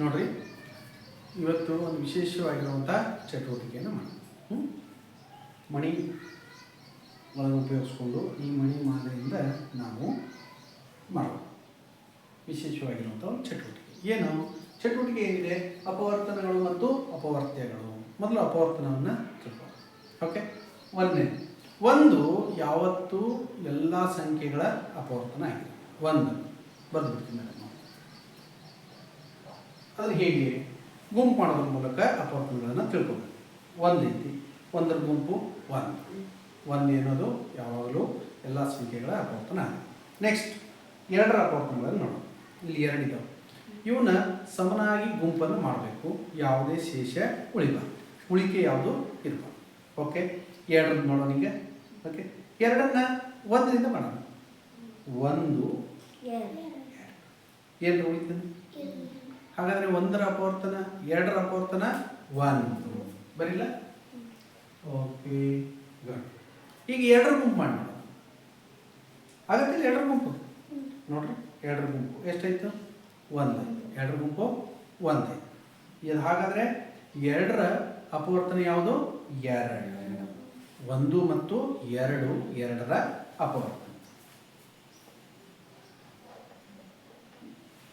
ನೋಡ್ರಿ. ಇವತ್ತು ಒಂದು ವಿಶೇಷವಾಗಿರುವಂಥ ಚಟುವಟಿಕೆಯನ್ನು ಮಾಡಿ? ಮಣಿ ಒಳಗೆ ಉಪಯೋಗಿಸ್ಕೊಂಡು ಈ ಮಣಿ ಮಾದರಿಯಿಂದ ನಾವು ಮಾಡೋದು ವಿಶೇಷವಾಗಿರುವಂಥ ಒಂದು ಚಟುವಟಿಕೆ. ಏನು? ಚಟುವಟಿಕೆ ಏನಿದೆ? ಅಪವರ್ತನಗಳು ಮತ್ತು ಅಪವರ್ತ್ಯಗಳು ಮೊದಲು ಅಪವರ್ತನವನ್ನು ತಿಳ್ಕೊಳ್ಳೋಣ. ಓಕೆ ಒಂದನೇ ಒಂದು ಯಾವತ್ತೂ ಎಲ್ಲ ಸಂಖ್ಯೆಗಳ ಅಪವರ್ತನ ಆಗಿದೆ. ಒಂದು. ಬರೆದ್ಬಿಡ್ತೀನಿ ಮೇಡಮ್. ಅದು ಹೇಗೆ? ಗುಂಪು ಮಾಡೋದ್ರ ಮೂಲಕ ಅಪವರ್ತನಗಳನ್ನು ತಿಳ್ಕೊಬೇಕು. ಒಂದು ಐತಿ ಒಂದರ ಗುಂಪು ಒನ್ ಒನ್ ಏನೋದು? ಯಾವಾಗಲೂ ಎಲ್ಲ ಸಂಖ್ಯೆಗಳ ಅಪವರ್ತನ ಆಗಿದೆ ನೆಕ್ಸ್ಟ್ ಎರಡರ ಅಪವರ್ತನಗಳನ್ನು ನೋಡೋಣ. ಇಲ್ಲಿ ಎರಡಿದ್ದಾವೆ ಇವನ್ನ ಸಮನಾಗಿ ಗುಂಪನ್ನು ಮಾಡಬೇಕು. ಯಾವುದೇ ಶೇಷ ಉಳಿಬಾರ್ದು. ಉಳಿಕೆ ಯಾವುದು? ಇರಬಾರ್ದು. ಓಕೆ ಎರಡನ್ನು ನೋಡೋಣ ಈಗ ಓಕೆ ಎರಡನ್ನ ಒಂದರಿಂದ ಮಾಡೋಣ. ಒಂದು ಏನು ಉಳಿತದೆ. ಹಾಗಾದರೆ ಒಂದರ ಅಪವರ್ತನ, ಎರಡರ ಅಪವರ್ತನ ಒನ್ ಬರಿಲ್ಲ ಓಕೆ ಈಗ ಎರಡರ ಗುಂಪು ಮಾಡಿ ಆಗತ್ತಿಲ್ಲ ಎರಡರ ಗುಂಪು. ನೋಡ್ರಿ, ಎರಡರ ಗುಂಪು. ಎಷ್ಟಾಯ್ತು? ಒಂದು. ಎರಡರ ಗುಂಪು, ಒಂದೇ. ಇದು ಹಾಗಾದರೆ ಎರಡರ ಅಪವರ್ತನ ಯಾವುದು? ಎರಡು. ಒಂದು ಮತ್ತು ಎರಡು, ಎರಡರ ಅಪವರ್ತನ.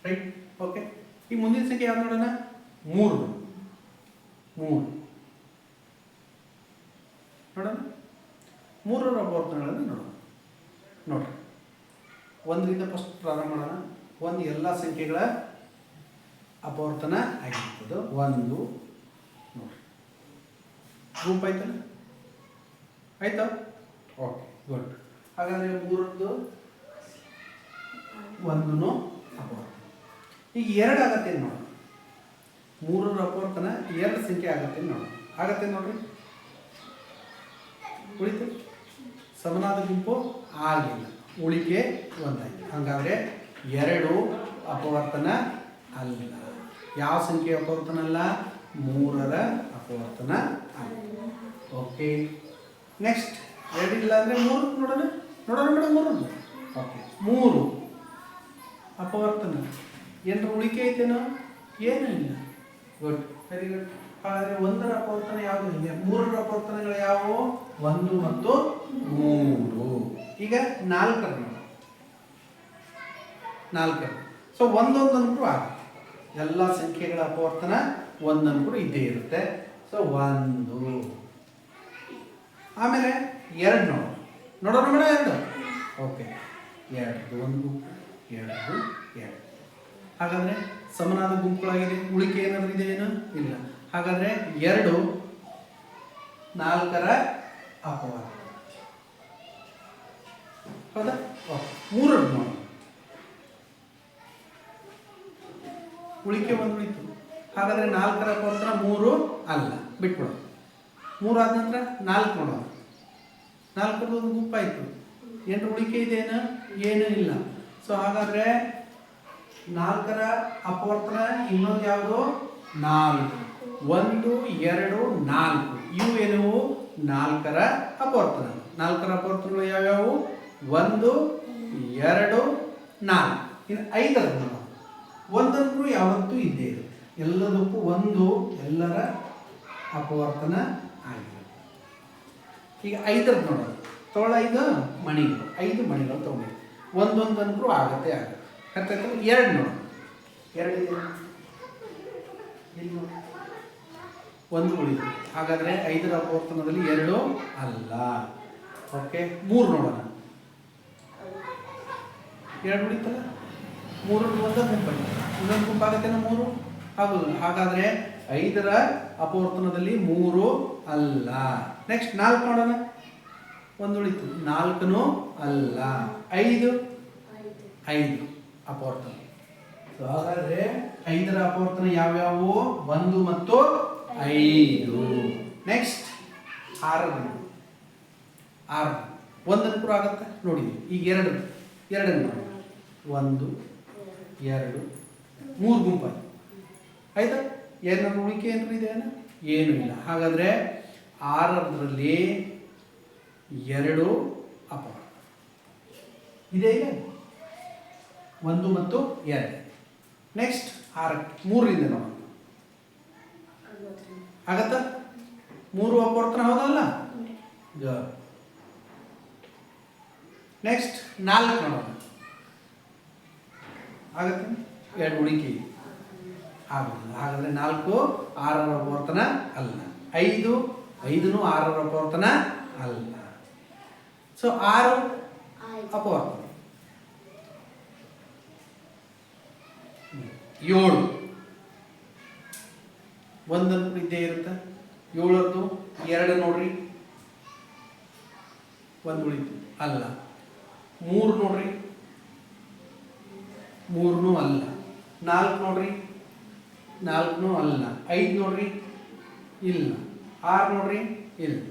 ರೈಟ್? ಓಕೆ. ಈ ಮುಂದಿನ ಸಂಖ್ಯೆ ಯಾವ್ದು ನೋಡೋಣ? ಮೂರು. ಮೂರು. ನೋಡೋಣ. ಮೂರರ ಅಪವರ್ತನಗಳನ್ನು ನೋಡೋಣ. ನೋಡ್ರಿ. ಒಂದರಿಂದ ಫಸ್ಟ್ ಪ್ರಾರಂಭ ಮಾಡೋಣ. ಒಂದು ಎಲ್ಲ ಸಂಖ್ಯೆಗಳ ಅಪವರ್ತನ ಆಗಿರ್ತದೆ. ಒಂದು. ನೋಡ್ರಿ. ಗುಂಪು ಆಯ್ತಲ್ಲ? ಆಯ್ತಾ? Okay, good. ಹಾಗಾದರೆ ಮೂರದ್ದು ಒಂದು ಅಪವರ್ತನ. ಈಗ ಎರಡು ಆಗತ್ತೆ ನೋಡಿ. ಮೂರರ ಅಪವರ್ತನ ಎರಡು ಸಂಖ್ಯೆ ಆಗತ್ತೆ ನೋಡಿ. ಆಗತ್ತೆ ನೋಡ್ರಿ? ಉಳಿತು? ಸಮನಾದ ಗುಂಪು ಆಗಿಲ್ಲ. ಉಳಿಕೆ ಒಂದಾಯ್ತು. ಹಂಗಾದ್ರೆ ಎರಡು ಅಪವರ್ತನ ಅಲ್ಲ. ಯಾವ ಸಂಖ್ಯೆ ಅಪವರ್ತನ ಅಲ್ಲ? ಮೂರರ ಅಪವರ್ತನ ಅಲ್ಲ. ಓಕೆ. ನೆಕ್ಸ್ಟ್. ಎರಡಿಲ್ಲ ಅಂದರೆ ಮೂರು ನೋಡೋಣ. ನೋಡೋಣ ಮೇಡಮ್ ಮೂರು. ಓಕೆ. ಮೂರು. ಏನರ ಉಳಿಕೆ ಐತೇನೋ ಏನೂ? ಇಲ್ಲ. ಗುಡ್ ವೆರಿ ಗುಡ್ ಹಾಗಾದರೆ ಒಂದರ ಅಪವರ್ತನ ಯಾವುದು ಇಲ್ಲ ಮೂರರ ಅಪವರ್ತನಗಳು ಯಾವುವು? ಒಂದು ಮತ್ತು ಮೂರು. ಈಗ ನಾಲ್ಕರ ನಾಲ್ಕರ ಸೊ ಒಂದೊಂದನ್ಕೂ ಆಗುತ್ತೆ ಎಲ್ಲ ಸಂಖ್ಯೆಗಳ ಅಪವರ್ತನ ಒಂದನ್ನು ಇದ್ದೇ ಇರುತ್ತೆ. ಸೊ ಒಂದು. ಆಮೇಲೆ ಎರಡು ನೋಡು. ನೋಡೋಣ ಮೇಡಮ್ ಎರಡು. ಓಕೆ ಎರಡು ಒಂದು ಎರಡು ಎರಡು. ಹಾಗಾದರೆ ಸಮನಾದ ಗುಂಪುಗಳಾಗಿದೆ ಉಳಿಕೆ ಏನಾದರೂ ಇದೆ ಏನು? ಇಲ್ಲ. ಹಾಗಾದರೆ ಎರಡು ನಾಲ್ಕರ ಅಪವಾದ. ಹೌದಾ? ಮೂರನ್ನು ಉಳಿಕೆ ಒಂದು ಉಳಿತು ಹಾಗಾದರೆ ನಾಲ್ಕರ ಅಪವಾದ ಮೂರು ಅಲ್ಲ. ಬಿಟ್ಬಿಡೋಣ. ಮೂರು ಆದ ನಂತರ ನಾಲ್ಕು ನೋಡೋಣ. ನಾಲ್ಕರದ್ದು ಒಂದು ಗುಂಪಾಯಿತು. ಎಂಟು ಉಳಿಕೆ ಇದೆಯೇನು ಏನೂ? ಇಲ್ಲ. ಸೊ ಹಾಗಾದರೆ ನಾಲ್ಕರ ಅಪವರ್ತನ, ಇನ್ನೊಂದು ಯಾವುದು? ನಾಲ್ಕು. ಒಂದು, ಎರಡು, ನಾಲ್ಕು. ಇವು ಏನವು ನಾಲ್ಕರ ಅಪವರ್ತನ. ನಾಲ್ಕರ ಅಪವರ್ತನಗಳು ಯಾವ್ಯಾವು? ಒಂದು, ಎರಡು, ನಾಲ್ಕು. ಇನ್ನು ಐದರ ನೋಡೋಣ ಒಂದಂತೂ ಯಾವತ್ತೂ ಇದ್ದೇ ಇರುತ್ತೆ. ಎಲ್ಲದಕ್ಕೂ ಒಂದು, ಎಲ್ಲರ ಅಪವರ್ತನ ಆಗಿದೆ. ಈಗ ಐದರದ್ದು ನೋಡೋದು ತೊಗೊಳ ಐದು ಮಣಿಗಳು. ಐದು ಮಣಿಗಳು ತೊಗೊಂಡಿದ್ವಿ ಒಂದೊಂದಂತೂ ಆಗತ್ತೆ, ಆಗುತ್ತೆ. ಆಯ್ತಲ್ಲ ಎರಡು ನೋಡು. ಎರಡು. ಒಂದು ಉಳಿತು ಹಾಗಾದರೆ ಐದರ ಅಪವರ್ತನದಲ್ಲಿ ಎರಡು ಅಲ್ಲ. ಓಕೆ ಮೂರು ನೋಡೋಣ. ಎರಡು ಉಳಿತಲ್ಲ? ಮೂರು ಒಂದು ಗುಂಪು ಇನ್ನೊಂದು ಗುಂಪು ಆಗುತ್ತೇನೋ ಮೂರು? ಆಗೋದಿಲ್ಲ. ಹಾಗಾದರೆ ಐದರ ಅಪವರ್ತನದಲ್ಲಿ ಮೂರು ಅಲ್ಲ. ನೆಕ್ಸ್ಟ್ ನಾಲ್ಕು ನೋಡೋಣ. ಒಂದು ಉಳಿತು. ನಾಲ್ಕನೂ ಅಲ್ಲ. ಐದು? ಐದು. ಅಪವರ್ತನ. ಸೊ ಹಾಗಾದ್ರೆ ಐದರ ಅಪವರ್ತನ ಯಾವ್ಯಾವು? ಒಂದು ಮತ್ತು ಐದು. ನೆಕ್ಸ್ಟ್ ಆರು ಆರು ಒಂದನ್ನು ಕೂಡ ಆಗತ್ತೆ? ನೋಡಿದ್ವಿ ಈಗ ಎರಡು ಎರಡನ್ನು ನೋಡಿ. ಒಂದು, ಎರಡು, ಮೂರು ಗುಂಪಾಯ್ತು. ಆಯ್ತಾ? ಏನಾದ್ರು ಉಳಿಕೆ ಏನು ಇದೆ ಏನೂ ಇಲ್ಲ. ಹಾಗಾದರೆ ಆರರಲ್ಲಿ ಎರಡು ಅಪವರ್ತನ. ಇದೆ ಇಲ್ಲ? ಒಂದು ಮತ್ತು ಎರಡು ನೆಕ್ಸ್ಟ್ ಆರಕ್ಕೆ. ಮೂರರಿಂದ ನೋಡೋಣ ಆಗತ್ತ? ಮೂರು ಅಪವರ್ತನ ಹೌದಲ್ಲ? ನೆಕ್ಸ್ಟ್ ನಾಲ್ಕು ನೋಡೋಣ ಆಗತ್ತೆ? ಎರಡು ಉಳಿಕೆ ಆಗೋದಿಲ್ಲ. ಹಾಗಾದ್ರೆ ನಾಲ್ಕು ಆರರ ಅಪವರ್ತನ ಅಲ್ಲ. ಐದು ಐದನು ಆರರ ಅಪವರ್ತನ ಅಲ್ಲ. ಸೊ ಆರು ಅಪವರ್ತನ ಏಳು. ಒಂದನ್ನು ಇದ್ದೇ ಇರುತ್ತೆ. ಏಳದ್ದು, ಎರಡು ನೋಡ್ರಿ. ಒಂದು ಉಳಿತು. ಅಲ್ಲ. ಮೂರು ನೋಡ್ರಿ. ಮೂರನೂ ಅಲ್ಲ. ನಾಲ್ಕು ನೋಡ್ರಿ. ನಾಲ್ಕನೂ ಅಲ್ಲ. ಐದು ನೋಡ್ರಿ. ಇಲ್ಲ. ಆರು ನೋಡ್ರಿ. ಇಲ್ಲ.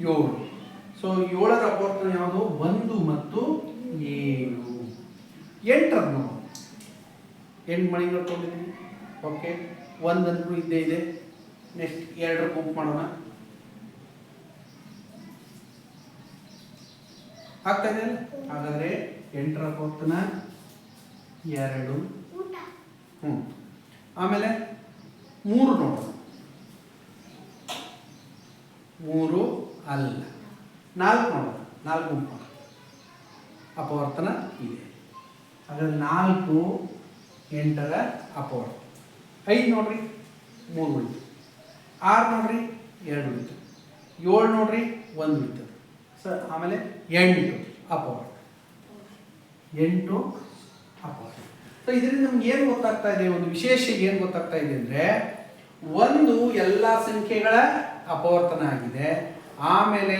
ಏಳು. ಸೊ ಏಳರ ಅಪವರ್ತನ ಯಾವುದು? ಒಂದು ಮತ್ತು ಏಳು. ಎಂಟರ ನಾವು ಎಂಟು ಮಣಿಗಳು ಕೊಟ್ಟಿದ್ದೀನಿ ಓಕೆ ಒಂದಂತೂ ಇದ್ದೇ ಇದೆ. ನೆಕ್ಸ್ಟ್ ಎರಡರ ಗುಂಪು ಮಾಡೋಣ. ಆಗ್ತಾ ಇದೆ? ಹಾಗಾದ್ರೆ ಎಂಟರ ಅಪವರ್ತನ ಎರಡು. ಹ್ಞೂ ಆಮೇಲೆ ಮೂರು ನೋಡೋಣ. ಮೂರು ಅಲ್ಲ. ನಾಲ್ಕು ನೋಡೋಣ. ನಾಲ್ಕು ಗುಂಪು ಅಪವರ್ತನ ಇದೆ. ಹಾಗಾದ್ರೆ ನಾಲ್ಕು ಎಂಟರ ಅಪವರ್ತನ ಐದು ನೋಡ್ರಿ, ಮೂರು ಉಳಿತು. ಆರು ನೋಡ್ರಿ, ಎರಡು ಉಳಿತು. ಏಳು ನೋಡ್ರಿ, ಒಂದು ಉಳಿತದೆ ಸರ್, ಆಮೇಲೆ ಎಂಟು ಅಪವರ್ತ. ಎಂಟು ಅಪವರ್ತ. ಸೊ ಇದರಿಂದ ನಮ್ಗೆ ಏನು ಗೊತ್ತಾಗ್ತಾ ಇದೆ? ಒಂದು ವಿಶೇಷ ಏನು ಗೊತ್ತಾಗ್ತಾ ಇದೆ ಅಂದರೆ, ಒಂದು ಎಲ್ಲ ಸಂಖ್ಯೆಗಳ ಅಪವರ್ತನ ಆಗಿದೆ. ಆಮೇಲೆ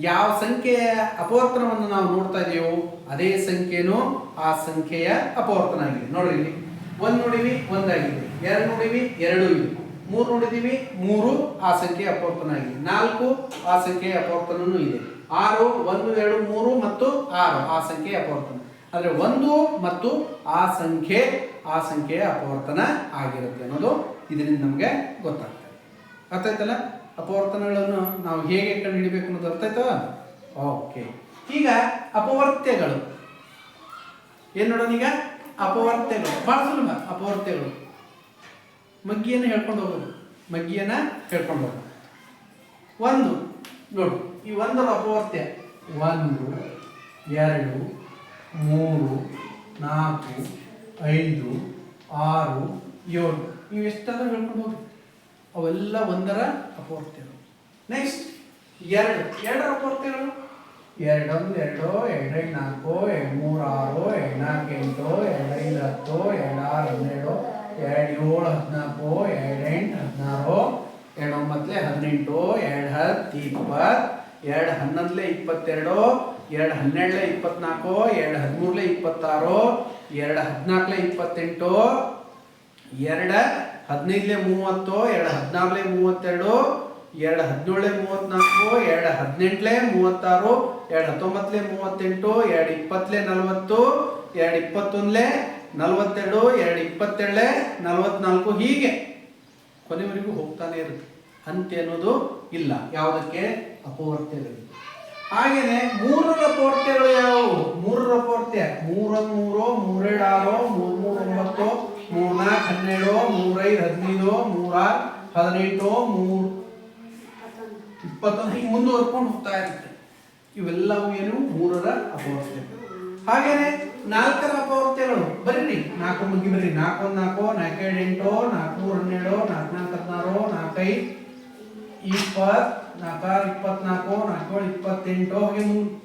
ಯಾವ ಸಂಖ್ಯೆಯ ಅಪವರ್ತನವನ್ನು ನಾವು ನೋಡ್ತಾ ಇದೆಯೋ ಅದೇ ಸಂಖ್ಯೆನೂ ಆ ಸಂಖ್ಯೆಯ ಅಪವರ್ತನ ಆಗಿದೆ. ನೋಡ್ರಿ ಇಲ್ಲಿ. ಒಂದು ನೋಡಿವಿ ಒಂದಾಗಿದೆ ಎರಡು ನೋಡಿವಿ ಎರಡು ಇವೆ ಮೂರು ನೋಡಿದೀವಿ, ಮೂರು ಆ ಸಂಖ್ಯೆ ಅಪವರ್ತನ ಆಗಿದೆ. ನಾಲ್ಕು ಆ ಸಂಖ್ಯೆ ಅಪವರ್ತನೂ ಇದೆ. ಆರು, ಒಂದು, ಎರಡು, ಮೂರು ಮತ್ತು ಆರು ಆ ಸಂಖ್ಯೆ ಅಪವರ್ತನ. ಆದರೆ ಒಂದು ಮತ್ತು ಆ ಸಂಖ್ಯೆ, ಆ ಸಂಖ್ಯೆಯ ಅಪವರ್ತನ ಆಗಿರುತ್ತೆ ಅನ್ನೋದು ಇದರಿಂದ ನಮಗೆ ಗೊತ್ತಾಗ್ತದೆ. ಅರ್ಥ ಆಯ್ತಲ್ಲ? ಅಪವರ್ತನಗಳನ್ನು ನಾವು ಹೇಗೆ ಕಂಡುಹಿಡಿಬೇಕು ಅನ್ನೋದು ಅರ್ಥ ಆಯ್ತಾ? ಓಕೆ. ಈಗ ಅಪವರ್ತ್ಯಗಳು ಏನು ನೋಡೋಣ ಈಗ ಅಪವರ್ತ್ಯಗಳು ಭಾಳ ಸುಲಭ ಅಪವರ್ತ್ಯಗಳು ಮಗ್ಗಿಯನ್ನು ಹೇಳ್ಕೊಂಡು ಹೋಗೋದು. ಮಗ್ಗಿಯನ್ನ ಹೇಳ್ಕೊಂಡು ಹೋಗೋದು. ಒಂದು, ನೋಡು, ಈ ಒಂದರ ಅಪವರ್ತ್ಯ ಒಂದು, ಎರಡು, ಮೂರು, ನಾಲ್ಕು, ಐದು, ಆರು, ಏಳು. ಇವೆಷ್ಟೆಲ್ಲ ಹೇಳ್ಕೊಂಡು ಹೋಗಿ ಅವೆಲ್ಲ ಒಂದರ ಅಪವರ್ತ್ಯಗಳು ನೆಕ್ಸ್ಟ್ ಎರಡು. ಎರಡರ ಅಪವರ್ತ್ಯಗಳು ಎರಡೊಂದು ಎರಡು, ಎರಡೈದು ನಾಲ್ಕು ಮೂರು ಆರು ನಾಲ್ಕು ಎಂಟು, ಎರಡೈದು ಹತ್ತು ಎರಡಾರು ಹನ್ನೆರಡು ಎರಡು ಏಳು ಹದಿನಾಲ್ಕು, ಎರಡೆಂಟು ಹದಿನಾರು ಎರಡು ಒಂಬತ್ತಲೆ ಹದಿನೆಂಟು ಎರಡು ಹತ್ತು ಇಪ್ಪತ್ತು ಎರಡು ಹನ್ನೊಂದಲೆ ಇಪ್ಪತ್ತೆರಡು ಎರಡು ಹನ್ನೆರಡಲೆ ಇಪ್ಪತ್ನಾಲ್ಕು ಎರಡು ಹದಿಮೂರಲೆ ಇಪ್ಪತ್ತಾರು ಎರಡು ಹದಿನಾಲ್ಕಲೆ ಇಪ್ಪತ್ತೆಂಟು ಎರಡು ಹದಿನೈದಲೆ ಮೂವತ್ತು ಎರಡು ಹದಿನಾರಲೆ ಮೂವತ್ತೆರಡು ಎರಡು ಹದಿನೇಳು ಮೂವತ್ನಾಲ್ಕು, ಎರಡು ಹದಿನೆಂಟಲೆ ಮೂವತ್ತಾರು, ಎರಡು ಹತ್ತೊಂಬತ್ತಲೆ ಮೂವತ್ತೆಂಟು, ಎರಡು ಇಪ್ಪತ್ತಲೆ ನಲವತ್ತು, ಎರಡು ಇಪ್ಪತ್ತೊಂದ್ಲೆ ನಲವತ್ತೆರಡು, ಎರಡು ಇಪ್ಪತ್ತೆರಡಲೆ ನಲವತ್ನಾಲ್ಕು ಹೀಗೆ ಕೊನೆವರೆಗೂ ಹೋಗ್ತಾನೆ ಇರುತ್ತೆ. ಅಂತ್ಯ ಅನ್ನೋದು ಇಲ್ಲ. ಯಾವುದಕ್ಕೆ? ಅಪವರ್ತ್ಯಗಳಿಗೆ ಹಾಗೇನೆ ಮೂರರ ಅಪವರ್ತ್ಯಗಳು ಯಾವುವು? ಮೂರರ ಮೂರೊಂದು ಮೂರು ಮೂರೆರಡು ಆರು ಮೂರ್ ಮೂರು ಒಂಬತ್ತು ಮೂರ್ನಾಲ್ಕು ಹನ್ನೆರಡು, ಮೂರೈದು ಹದಿನೈದು, ಮೂರಾರು ಹದಿನೆಂಟು, ಮೂರು ಇಪ್ಪತ್ತೊಂದು ಹೀಗೆ ಮುಂದುವರ್ಕೊಂಡು ಹೋಗ್ತಾ ಇರುತ್ತೆ. ಇವೆಲ್ಲವೂ ಏನು? ಮೂರರ ಅಪವರ್ತೆ ಹಾಗೇನೆ ನಾಲ್ಕರ ಅಪವರ್ತೆಗಳು ಬರ್ರಿ ನಾಲ್ಕು ಮುಗಿ ಬರ್ರಿ. ನಾಲ್ಕು ಒಂದು ನಾಲ್ಕು ನಾಲ್ಕೈದು ಎಂಟು, ನಾಲ್ಕು ಮೂರು ಹನ್ನೆರಡು, ನಾಲ್ಕು ನಾಲ್ಕು ಹದಿನಾರು ನಾಲ್ಕೈದು ಇಪ್ಪತ್ತು ನಾಲ್ಕಾರು ಇಪ್ಪತ್ನಾಲ್ಕು ನಾಲ್ಕೇಳು ಇಪ್ಪತ್ತೆಂಟು, ಹಾಗೆ ಮುಗ್-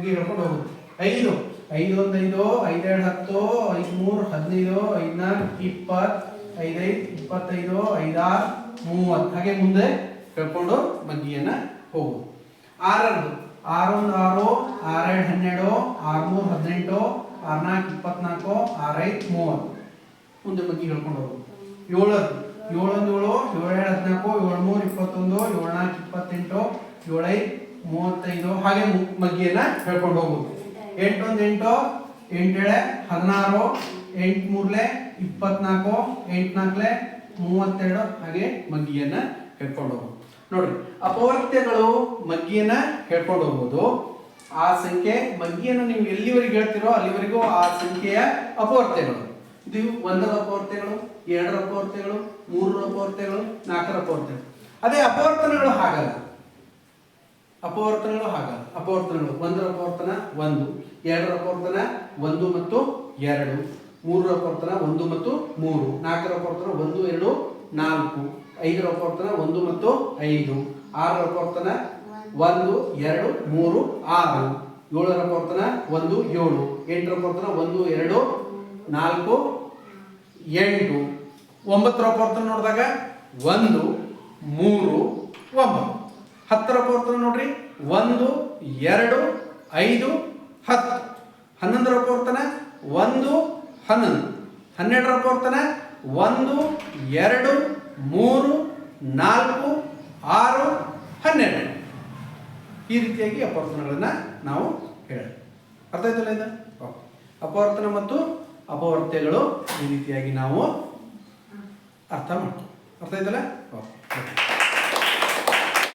ಹೇಳ್ಕೊಂಡು ಹೋಗುದು. ಐದು. ಐದು ಒಂದು ಐದು ಐದೆರಡು ಹತ್ತು, ಐದು ಮೂರು, ಹದಿನೈದು ಐದ್ನಾಲ್ಕು ಇಪ್ಪತ್ತು ಐದೈದು ಇಪ್ಪತ್ತೈದು ಐದಾರು ಮೂವತ್ತು. ಹಾಗೆ ಮುಂದೆ ಹೇಳ್ಕೊಂಡು ಮಗ್ಗಿಯನ್ನ ಹೋಗು. ಆರರದು. ಆರೊಂದು ಆರು, ಆರೆರಡು ಹನ್ನೆರಡು ಆರುನೂರು ಹದಿನೆಂಟು, ಆರ್ನಾಲ್ಕು ಇಪ್ಪತ್ನಾಲ್ಕು, ಆರೈದು ಮೂವತ್ತು. ಮುಂದೆ ಮಗ್ಗಿ ಹೇಳ್ಕೊಂಡು ಹೋಗು. ಏಳದು ಏಳೊಂದು ಏಳು, ಏಳೆರಡು ಹದಿನಾಲ್ಕು ಏಳು ಮೂರು ಇಪ್ಪತ್ತೊಂದು, ಏಳ್ನಾಲ್ಕು ಇಪ್ಪತ್ತೆಂಟು, ಏಳೈದು ಮೂವತ್ತೈದು. ಹಾಗೆ ಮಗ್ಗಿಯನ್ನ ಹೇಳ್ಕೊಂಡು ಹೋಗು. ಎಂಟೊಂದು ಎಂಟು, ಎಂಟೇಳೆ ಹದಿನಾರು ಎಂಟು ಮೂರ್ಲೆ ಇಪ್ಪತ್ನಾಲ್ಕು, ಎಂಟ್ನಾಲ್ಕಲೆ ಮೂವತ್ತೆರಡು. ಹಾಗೆ ಮಗ್ಗಿಯನ್ನ ಹೇಳ್ಕೊಂಡು ಹೋಗುದು ನೋಡ್ರಿ ಅಪವರ್ತ್ಯಗಳು ಮಗ್ಗಿಯನ್ನ ಹೇಳ್ಕೊಂಡು ಹೋಗ್ಬೋದು. ಆ ಸಂಖ್ಯೆ ಮಗ್ಗಿಯನ್ನು ನೀವು ಎಲ್ಲಿವರೆಗೆ ಹೇಳ್ತಿರೋ ಅಲ್ಲಿವರೆಗೂ ಆ ಸಂಖ್ಯೆಯ ಅಪವರ್ತ್ಯಗಳು ಇದು ಒಂದರ ಅಪವರ್ತ್ಯಗಳು ಎರಡರ ಅಪವರ್ತ್ಯಗಳು ಮೂರರ ಅಪವರ್ತ್ಯಗಳು ನಾಲ್ಕರ ಅಪವರ್ತಗಳು ಅದೇ ಅಪವರ್ತನಗಳು ಹಾಗಲ್ಲ. ಅಪವರ್ತನಗಳು ಹಾಗಲ್ಲ. ಅಪವರ್ತನಗಳು ಒಂದರ ಅಪವರ್ತನ ಒಂದು, ಎರಡರ ಅಪವರ್ತನ ಒಂದು ಮತ್ತು ಎರಡು, ಮೂರರ ಅಪವರ್ತನ ಒಂದು ಮತ್ತು ಮೂರು, ನಾಲ್ಕರ ಅಪವರ್ತನ ಒಂದು, ಎರಡು, ನಾಲ್ಕು. ಐದರ ಅಪವರ್ತನ ಒಂದು ಮತ್ತು ಐದು. ಆರರ ಅಪವರ್ತನ ಒಂದು, ಎರಡು, ಮೂರು, ಆರು. ಏಳರ ಅಪವರ್ತನ ಒಂದು, ಏಳು. ಎಂಟರ ಅಪವರ್ತನ ಒಂದು, ಎರಡು, ನಾಲ್ಕು, ಎಂಟು. ಒಂಬತ್ತರ ಅಪವರ್ತನ ನೋಡಿದಾಗ ಒಂದು, ಮೂರು, ಒಂಬತ್ತು. ಹತ್ತರ ಪ್ರವರ್ತನ ನೋಡ್ರಿ. ಒಂದು, ಎರಡು, ಐದು, ಹತ್ತು. ಹನ್ನೊಂದರ ಪ್ರವರ್ತನ ಒಂದು, ಹನ್ನೊಂದು. ಹನ್ನೆರಡರ ಪ್ರವರ್ತನ ಒಂದು, ಎರಡು ಮೂರು, ನಾಲ್ಕು, ಆರು, ಹನ್ನೆರಡು. ಈ ರೀತಿಯಾಗಿ ಅಪವರ್ತನಗಳನ್ನು ನಾವು ಹೇಳ ಅರ್ಥ ಆಯ್ತಲ್ಲ ಇದು. ಅಪವರ್ತನ ಮತ್ತು ಅಪವರ್ತ್ಯಗಳು ಈ ರೀತಿಯಾಗಿ ನಾವು ಅರ್ಥ ಮಾಡ್ತೀವಿ ಅರ್ಥ ಆಯ್ತಲ್ಲ? ಓಕೆ.